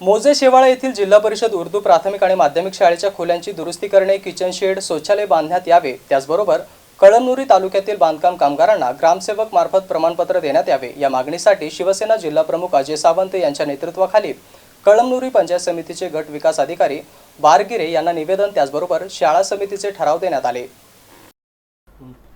मोजे शेवाळा येथील जिल्हा परिषद उर्दू प्राथमिक आणि माध्यमिक शाळेच्या खोल्यांची दुरुस्ती करणे किचन शेड शौचालय बांधण्यात यावे. त्याचबरोबर कळमनुरी तालुक्यातील बांधकाम कामगारांना ग्रामसेवक मार्फत प्रमाणपत्र देण्यात यावे. या मागणीसाठी शिवसेना जिल्हा प्रमुख अजय सावंत यांच्या नेतृत्वाखाली कळमनुरी पंचायत समितीचे गट विकास अधिकारी बारगिरे यांना निवेदन त्याचबरोबर शाळा समितीचे ठराव देण्यात आले.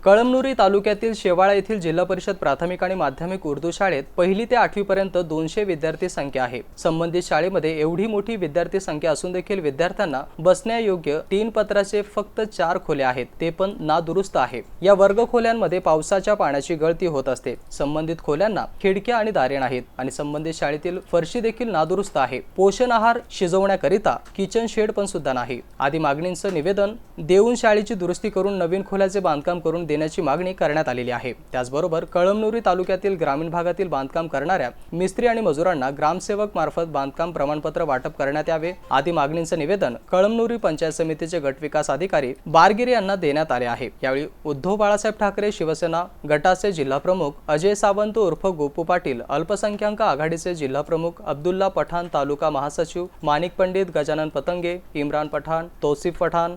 कळमनुरी तालुक्यातील शेवाळा येथील जिल्हा परिषद प्राथमिक आणि माध्यमिक उर्दू शाळेत पहिली ते आठवीपर्यंत दोनशे विद्यार्थी संख्या आहे. संबंधित शाळेमध्ये एवढी मोठी विद्यार्थी संख्या असून देखील विद्यार्थ्यांना बसण्यायोग्य तीन पत्राचे फक्त चार खोल्या आहेत. ते पण नादुरुस्त आहे. या वर्ग खोल्यांमध्ये पावसाच्या पाण्याची गळती होत असते. संबंधित खोल्यांना खिडक्या आणि दारे नाहीत आणि संबंधित शाळेतील फरशी देखील नादुरुस्त आहे. पोषण आहार शिजवण्याकरिता किचन शेड पण सुद्धा नाही. आदी मागणींचं निवेदन देऊन शाळेची दुरुस्ती करून नवीन खोल्याचे बांधकाम करून देण्याची मागणी करण्यात आलेली आहे. त्याचबरोबर कळमनुरी तालुक्यातील ग्रामीण भागातील बांधकाम करणाऱ्या मिस्त्री आणि मजुरांना ग्रामसेवक मार्फत बांधकाम प्रमाणपत्र वाटप करण्यात यावे. आदी मागणींचं निवेदन कळमनुरी पंचायत समितीचे गटविकास अधिकारी बारगिरे यांना देण्यात आले आहे. यावेळी उद्धव बाळासाहेब ठाकरे शिवसेना गटाचे जिल्हाप्रमुख अजय सावंत उर्फ गोपू पाटील अल्पसंख्याक आघाडीचे जिल्हाप्रमुख अब्दुल्ला पठाण तालुका महासचिव माणिक पंडित गजानन पतंगे इम्रान पठाण तोसिफ पठाण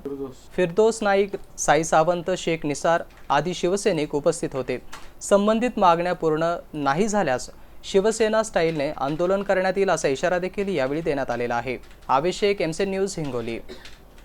फिरदोस नाईक साई सावंत शेख निसार आदी शिवसैनिक उपस्थित होते. संबंधित मागण्या पूर्ण नाही झाल्यास शिवसेना स्टाईलने आंदोलन करण्यात येईल असा इशारा देखील यावेळी देण्यात आलेला आहे. आवेशेक एमसे न्यूज हिंगोली.